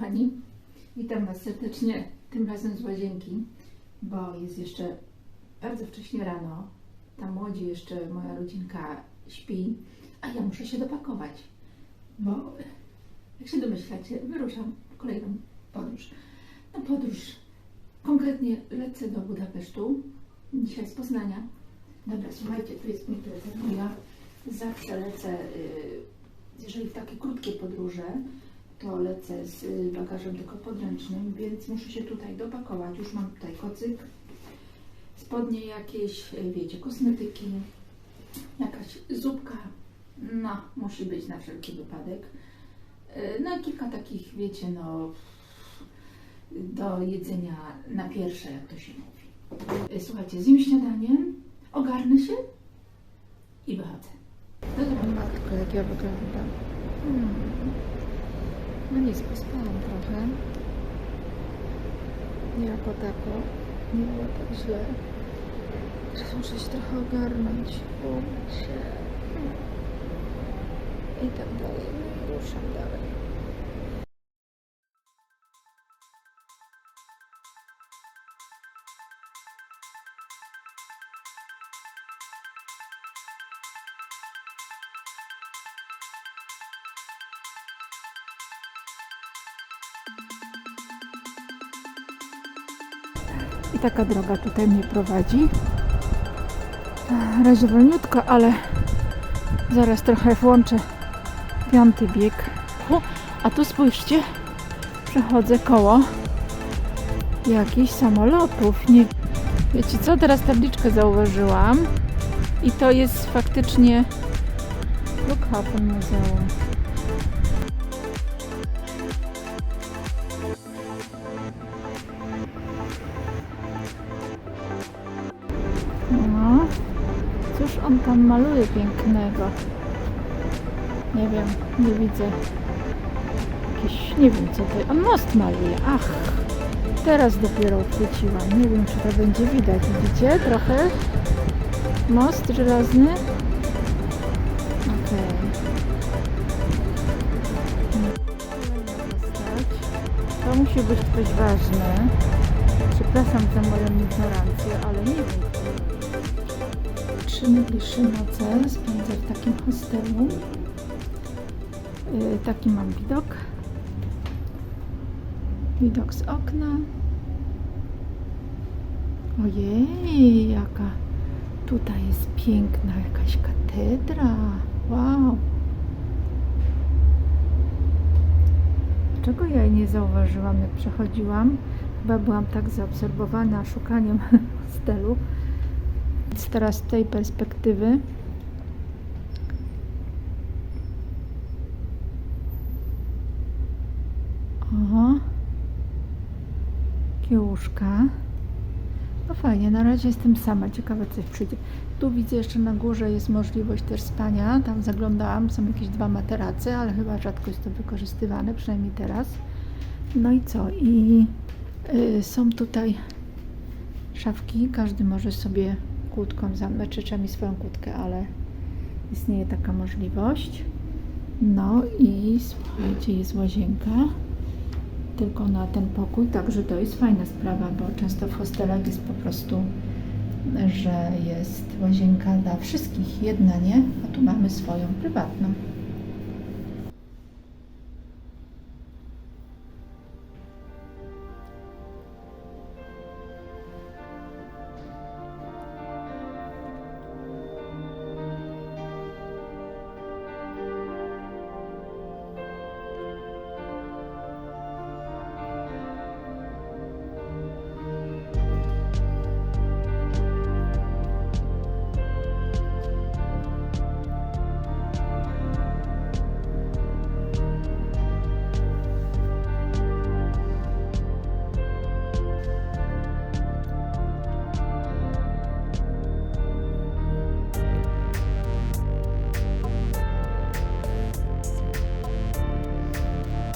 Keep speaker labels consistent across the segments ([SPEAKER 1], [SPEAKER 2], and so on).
[SPEAKER 1] kochani. Witam Was serdecznie, tym razem z łazienki, bo jest jeszcze bardzo wcześnie rano. Tam młodzi jeszcze moja rodzinka śpi, a ja muszę się dopakować, bo jak się domyślacie, wyruszam w kolejną podróż. Na podróż konkretnie lecę do Budapesztu, dzisiaj z Poznania. Dobra, słuchajcie, tu jest mój plecak, ja zawsze lecę, y, jeżeli w takie krótkie podróże, to lecę z y, bagażem tylko podręcznym, więc muszę się tutaj dopakować. Już mam tutaj kocyk, spodnie jakieś, y, wiecie, kosmetyki, jakaś zupka, no, musi być na wszelki wypadek. Y, No i kilka takich, wiecie, no, do jedzenia na pierwsze, jak to się mówi. Słuchajcie, zjem śniadanie, ogarnę się i wychodzę. Do zobaczenia.
[SPEAKER 2] Jak ja wyglądam. Hmm. No nic, pospałam trochę. Jako tako. Nie było tak źle. Teraz muszę się trochę ogarnąć, umyć się. Hmm. I tak dalej. No ruszam dalej. I taka droga tutaj mnie prowadzi. Razie wolniutko, ale zaraz trochę włączę piąty bieg. O, a tu spójrzcie, przechodzę koło jakichś samolotów. Nie, wiecie co, teraz tabliczkę zauważyłam i to jest faktycznie Flughafen Muzeum. On tam maluje pięknego? Nie wiem, nie widzę. Jakiś, nie wiem co to On most maluje, ach! Teraz dopiero uchwyciłam. Nie wiem, czy to będzie widać. Widzicie trochę? Most żelazny? Okej. To musi być ktoś ważny. Przepraszam za moją ignorancję, ale nie wiem. Trzy najbliższe noce spędzę w takim hostelu. Yy, taki mam widok. Widok z okna. Ojej, jaka tutaj jest piękna jakaś katedra. Wow. Czego ja nie zauważyłam, jak przechodziłam? Chyba byłam tak zaabsorbowana szukaniem hostelu. Teraz z tej perspektywy Oho. Takie łóżka. No fajnie, na razie jestem sama. Ciekawe, coś przyjdzie. Tu widzę jeszcze na górze jest możliwość też spania. Tam zaglądałam, są jakieś dwa materace, ale chyba rzadko jest to wykorzystywane, przynajmniej teraz. No i co? I y, są tutaj szafki. Każdy może sobie kłódką zamknąć, czy trzeba mi swoją kłódkę, ale istnieje taka możliwość. No i słuchajcie, jest łazienka tylko na ten pokój, także to jest fajna sprawa, bo często w hostelach jest po prostu, że jest łazienka dla wszystkich, jedna nie, a tu mamy swoją prywatną.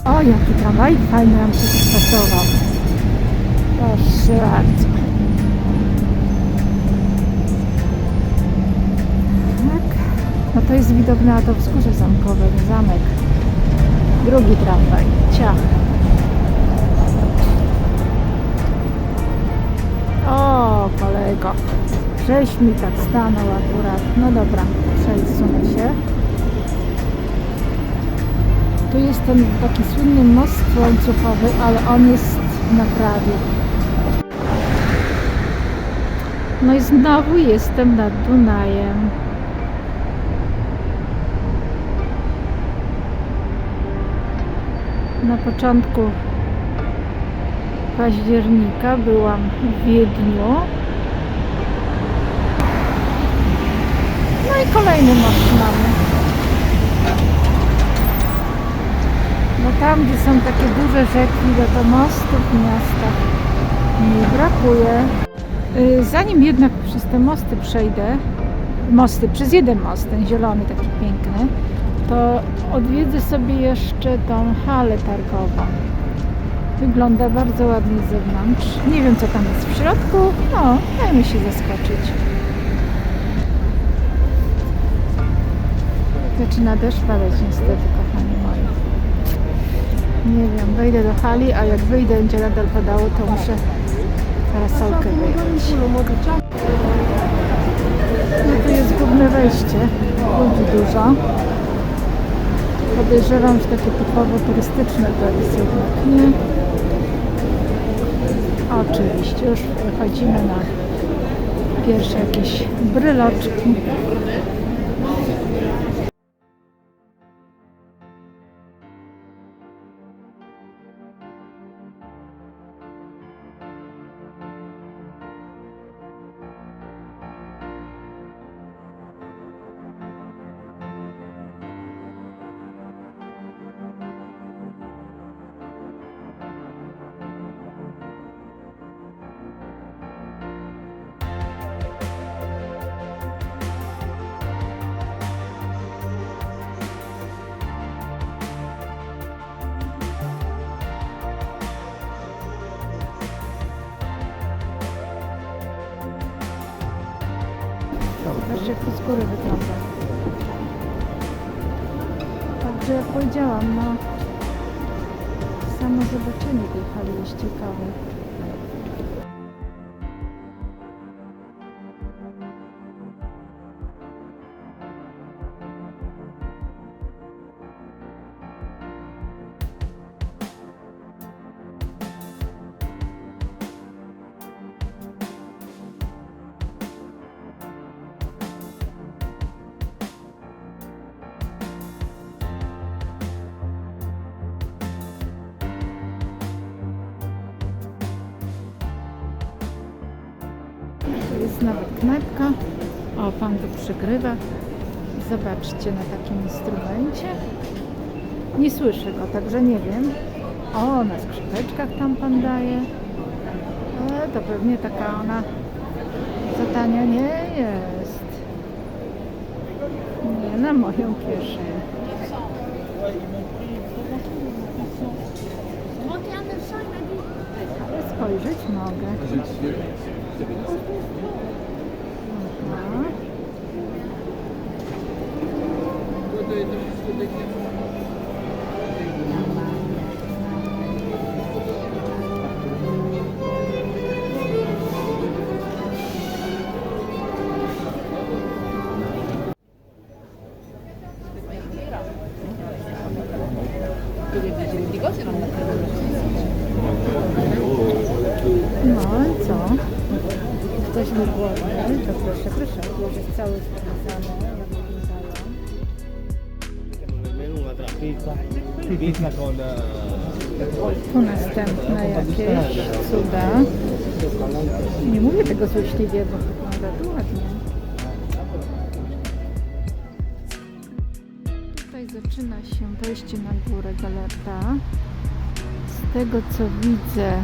[SPEAKER 2] O, jaki tramwaj fajnie nam się spasował. Proszę bardzo. Tak. No to jest widok na to wzgórze zamkowe, zamek. Drugi tramwaj. Ciach. O, kolego. Żeś mi tak stanął akurat. No dobra, przesunę się. Tu jest ten taki słynny most łańcuchowy, ale on jest w naprawie. No i znowu jestem nad Dunajem. Na początku października byłam w Wiedniu. No i kolejny most mamy. No tam, gdzie są takie duże rzeki, to, to mostów w miastach nie brakuje. Y, Zanim jednak przez te mosty przejdę, mosty, przez jeden most, ten zielony taki piękny, to odwiedzę sobie jeszcze tą halę targową. Wygląda bardzo ładnie z zewnątrz. Nie wiem co tam jest w środku. No, dajmy się zaskoczyć. Zaczyna deszcz padać niestety. Nie wiem, wejdę do hali, a jak wyjdę, będzie nadal padało, to muszę parasolkę wyjąć. No tu jest główne wejście. Ludzi dużo. Podejrzewam, że takie typowo turystyczne to jest jednak nie. Oczywiście, już wychodzimy na pierwsze jakieś bryloczki. Zobaczcie, jak to z góry wygląda. Także jak powiedziałam, no samo zobaczenie tej hali jest ciekawe. Jest nawet knajpka. O, pan tu przygrywa. Zobaczcie na takim instrumencie. Nie słyszę go, także nie wiem. O, na skrzypeczkach tam pan daje. Ale to pewnie taka ona za tania nie jest. Nie na moją kieszeń. Ale spojrzeć mogę. Aha. Tu następne jakieś cuda. Nie mówię tego złośliwie, bo wygląda to ładnie. Tutaj zaczyna się wejście na górę Galerta. Z tego co widzę,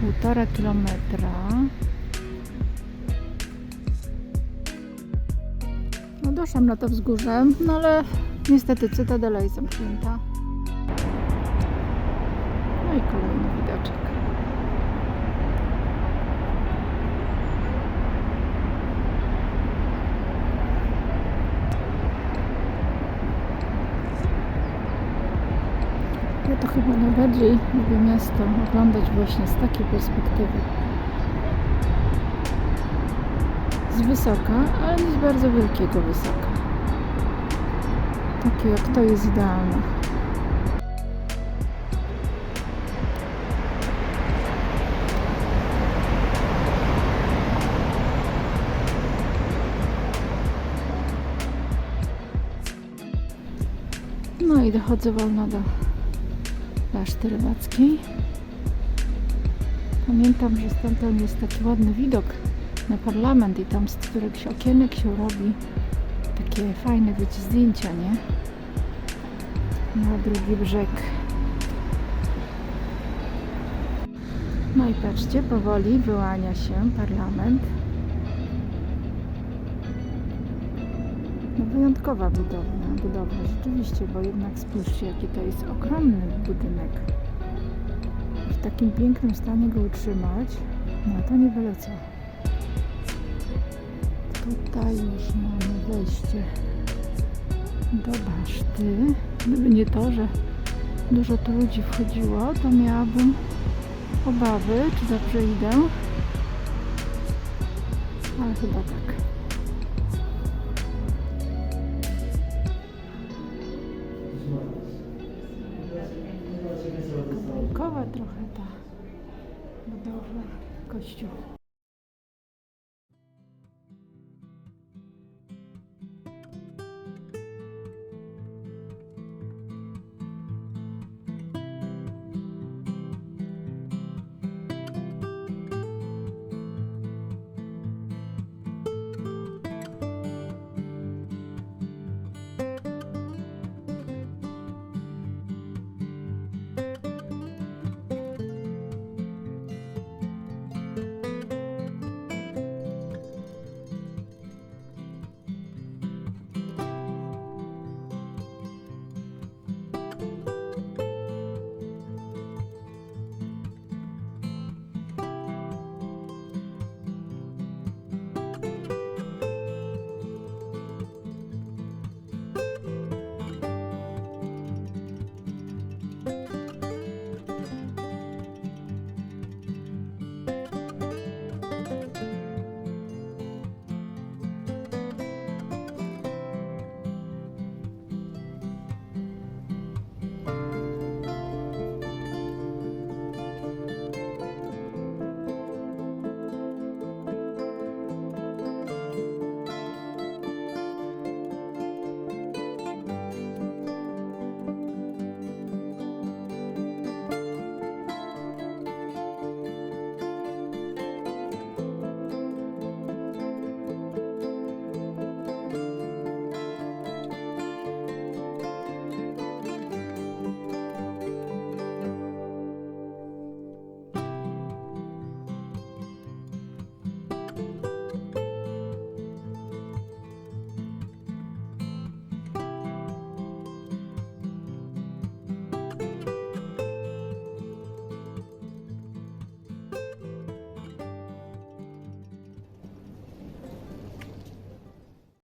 [SPEAKER 2] półtora kilometra. No doszłam na to wzgórze, no ale niestety cytadela jest zamknięta. No i kolejny widoczek. Ja to chyba najbardziej lubię miasto oglądać właśnie z takiej perspektywy. z wysoka, ale nie z bardzo wielkiego wysoka. Takie jak to jest idealne. No i dochodzę wolno do klaszty rybackiej. Pamiętam, że stamtąd jest taki ładny widok na parlament i tam z któregoś okienek się robi takie fajne, wiecie, zdjęcia, nie? Na drugi brzeg. No i patrzcie, powoli wyłania się parlament. No wyjątkowa budowla, budowla, rzeczywiście, bo jednak spójrzcie, jaki to jest ogromny budynek. W takim pięknym stanie go utrzymać, no to nie byle co. Tutaj już mamy wejście do baszty. Gdyby nie to, że dużo tu ludzi wchodziło, to miałabym obawy, czy dobrze idę. Ale chyba tak. Bajkowa trochę ta budowla, kościół.